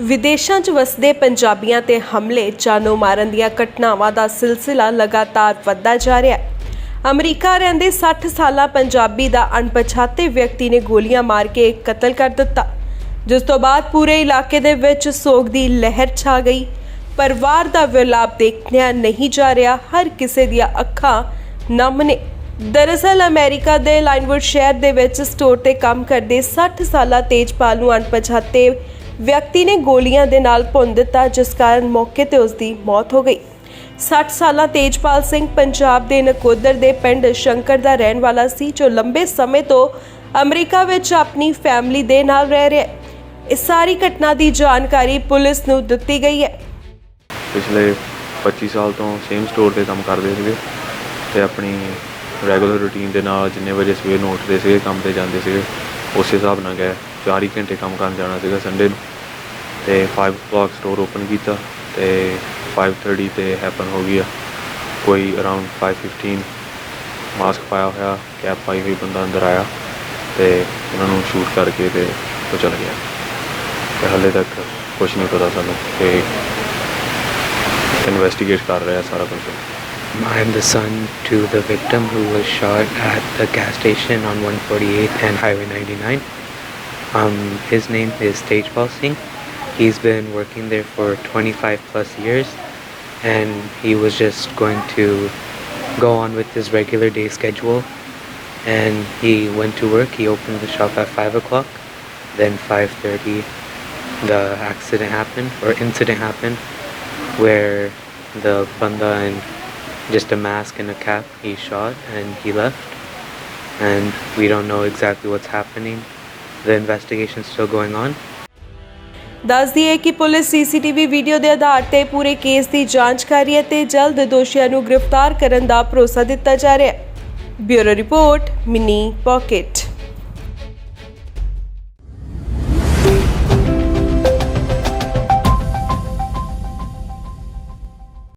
ਵਿਦੇਸ਼ਾਂ 'ਚ ਵਸਦੇ ਪੰਜਾਬੀਆਂ ਤੇ ਹਮਲੇ, ਜਾਨੋਂ ਮਾਰਨ ਦੀਆਂ ਘਟਨਾਵਾਂ ਦਾ ਸਿਲਸਿਲਾ ਲਗਾਤਾਰ ਵੱਧਦਾ ਜਾ ਰਿਹਾ ਹੈ। ਅਮਰੀਕਾ ਰਹਿੰਦੇ 60 ਸਾਲਾ ਪੰਜਾਬੀ ਦਾ ਅਣਪਛਾਤੇ ਵਿਅਕਤੀ ਨੇ ਗੋਲੀਆਂ ਮਾਰ ਕੇ ਕਤਲ ਕਰ ਦਿੱਤਾ। ਜਿਸ ਤੋਂ ਬਾਅਦ ਪੂਰੇ ਇਲਾਕੇ ਦੇ ਵਿੱਚ ਸੋਗ ਦੀ ਲਹਿਰ ਛਾ ਗਈ। ਪਰਿਵਾਰ ਦਾ ਵਿਲਾਪ ਦੇਖਿਆ ਨਹੀਂ ਜਾ ਰਿਹਾ, ਹਰ ਕਿਸੇ ਦੀਆਂ ਅੱਖਾਂ ਨਮ ਨੇ। ਦਰਅਸਲ, ਅਮਰੀਕਾ ਦੇ ਲਾਈਨਵੁੱਡ ਸ਼ਹਿਰ ਦੇ ਵਿੱਚ ਸਟੋਰ ਤੇ ਕੰਮ ਕਰਦੇ 60 ਸਾਲਾ ਤੇਜਪਾਲ ਨੂੰ ਅਣਪਛਾਤੇ ਵਿਅਕਤੀ ਨੇ ਗੋਲੀਆਂ ਦੇ ਨਾਲ ਭੁੰਨ ਦਿੱਤਾ, ਜਿਸ ਕਾਰਨ ਮੌਕੇ ਤੇ ਉਸ ਦੀ ਮੌਤ ਹੋ ਗਈ। 60 ਸਾਲਾ ਤੇਜਪਾਲ ਸਿੰਘ ਪੰਜਾਬ ਦੇ ਨਕੋਦਰ ਦੇ ਪਿੰਡ ਸ਼ੰਕਰ ਦਾ ਰਹਿਣ ਵਾਲਾ ਸੀ, ਜੋ ਲੰਬੇ ਸਮੇਂ ਤੋਂ ਅਮਰੀਕਾ ਵਿੱਚ ਆਪਣੀ ਫੈਮਿਲੀ ਦੇ ਨਾਲ ਰਹਿ ਰਿਹਾ ਹੈ। ਇਸ ਸਾਰੀ ਘਟਨਾ ਦੀ ਜਾਣਕਾਰੀ ਪੁਲਿਸ ਨੂੰ ਦਿੱਤੀ ਗਈ ਹੈ। ਪਿਛਲੇ 25 ਸਾਲ ਤੋਂ ਸੇਮ ਸਟੋਰ ਤੇ ਕੰਮ ਕਰਦੇ ਸੀਗੇ ਤੇ ਆਪਣੀ ਰੈਗੂਲਰ ਰੂਟੀਨ ਦੇ ਨਾਲ ਜਿੰਨੇ ਵਜੇ ਸਵੇਰ ਨੂੰ ਉੱਠਦੇ ਸੀਗੇ, ਕੰਮ ਤੇ ਜਾਂਦੇ ਸੀਗੇ, ਉਸੇ ਹਿਸਾਬ ਨਾਲ ਗਏ। 4 ਹੀ ਘੰਟੇ ਕੰਮ ਕਰਨ ਜਾਣਾ ਸੀਗਾ ਸੰਡੇ ਨੂੰ ਤੇ 5 o'clock ਸਟੋਰ ਓਪਨ ਕੀਤਾ ਤੇ 5:30 ਤੇ ਹੈਪਨ ਹੋ ਗਿਆ। ਕੋਈ ਅਰਾਊਂਡ 5:15 ਮਾਸਕ ਪਾਇਆ ਹੋਇਆ ਕੈਪ ਪਾਈ ਹੋਈ ਬੰਦਾ ਅੰਦਰ ਆਇਆ ਤੇ ਉਹਨਾਂ ਨੂੰ ਸ਼ੂਟ ਕਰਕੇ ਤੇ ਉਹ ਚਲ ਗਿਆ। ਤੇ ਹਾਲੇ ਤੱਕ ਕੁਝ ਨਹੀਂ ਪਤਾ ਸਾਨੂੰ ਕਿ ਇਨਵੈਸਟੀਗੇਟ ਕਰ ਰਿਹਾ ਸਾਰਾ ਕੁਝ I'm the son to the victim who was shot at the gas station on 148th and Highway 99. Um, his name is Tejpal Singh. He's been working there for 25 plus years, and he was just going to go on with his regular day schedule. And he went to work. He opened the shop at 5 o'clock. Then 5:30, the accident happened or incident happened, where the banda and just a mask and a cap he shot and he left and we don't know exactly what's happening the investigation's still going on. ਦੱਸ ਦਈਏ ਕਿ police CCTV video ਦੇ ਆਧਾਰ ਤੇ ਪੂਰੇ case ਦੀ ਜਾਂਚ ਕਰ ਰਹੀ ਹੈ ਤੇ ਜਲਦ ਦੋਸ਼ੀਆਂ ਨੂੰ ਗ੍ਰਿਫਤਾਰ ਕਰਨ ਦਾ ਭਰੋਸਾ ਦਿੱਤਾ ਜਾ ਰਿਹਾ ਹੈ। ਬਿਊਰੋ ਰਿਪੋਰਟ, ਮਿਨੀ ਪਾਕਟ।